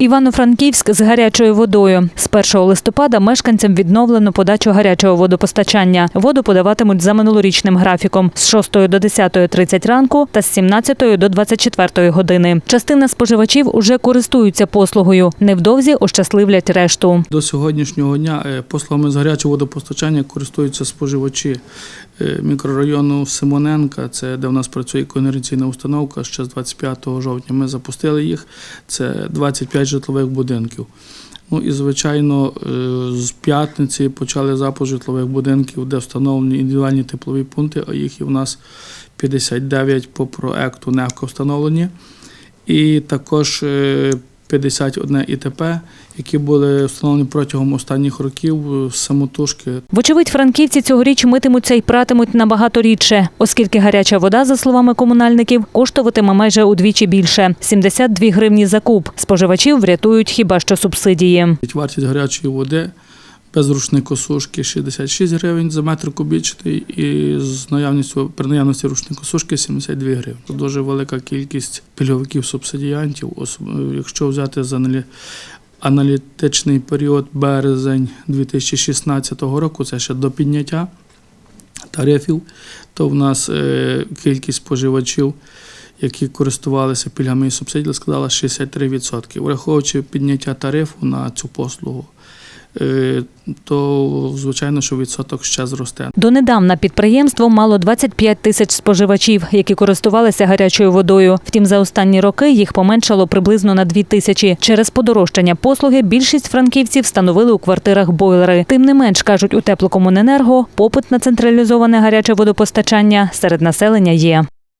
Івано-Франківськ з гарячою водою. З 1 листопада мешканцям відновлено подачу гарячого водопостачання. Воду подаватимуть за минулорічним графіком з 6 до 10.30 ранку та з 17 до 24 години. Частина споживачів уже користуються послугою. Невдовзі ощасливлять решту. До сьогоднішнього дня е, послугами з гарячого водопостачання користуються споживачі е, мікрорайону Симоненка, це де в нас працює конгенераційна установка. Ще з 25 жовтня ми запустили їх. Це 25 житлових будинків. Ну і звичайно, е, з п'ятниці почали запуск житлових будинків, де встановлені індивідуальні теплові пункти, а їх і в нас 59 по проекту НЕВКО встановлені. І також е, 51 ІТП, які були встановлені протягом останніх років е, самотужки. Вочевидь, франківці цьогоріч митимуться і пратимуть набагато рідше, оскільки гаряча вода, за словами комунальників, коштуватиме майже удвічі більше 72 гривні за куб. Споживачів врятують хіба що субсидії. Вартість гарячої води без рушникосушки 66 гривень за метр кубічний і з наявністю при наявності рушникосушки 72 гривні. Це дуже велика кількість пільговиків субсидіантів. Якщо взяти за аналітичний період березень 2016 року, це ще до підняття тарифів, то в нас е, кількість споживачів, які користувалися пільгами і субсидіями, складала 63%. Враховуючи підняття тарифу на цю послугу, то звичайно, що відсоток ще зросте. Донедавна підприємство мало 25 тисяч споживачів, які користувалися гарячою водою. Втім, за останні роки їх поменшало приблизно на 2 тисячі. Через подорожчання послуги більшість франківців встановили у квартирах бойлери. Тим не менш, кажуть у теплокомуненерго, попит на централізоване гаряче водопостачання серед населення є.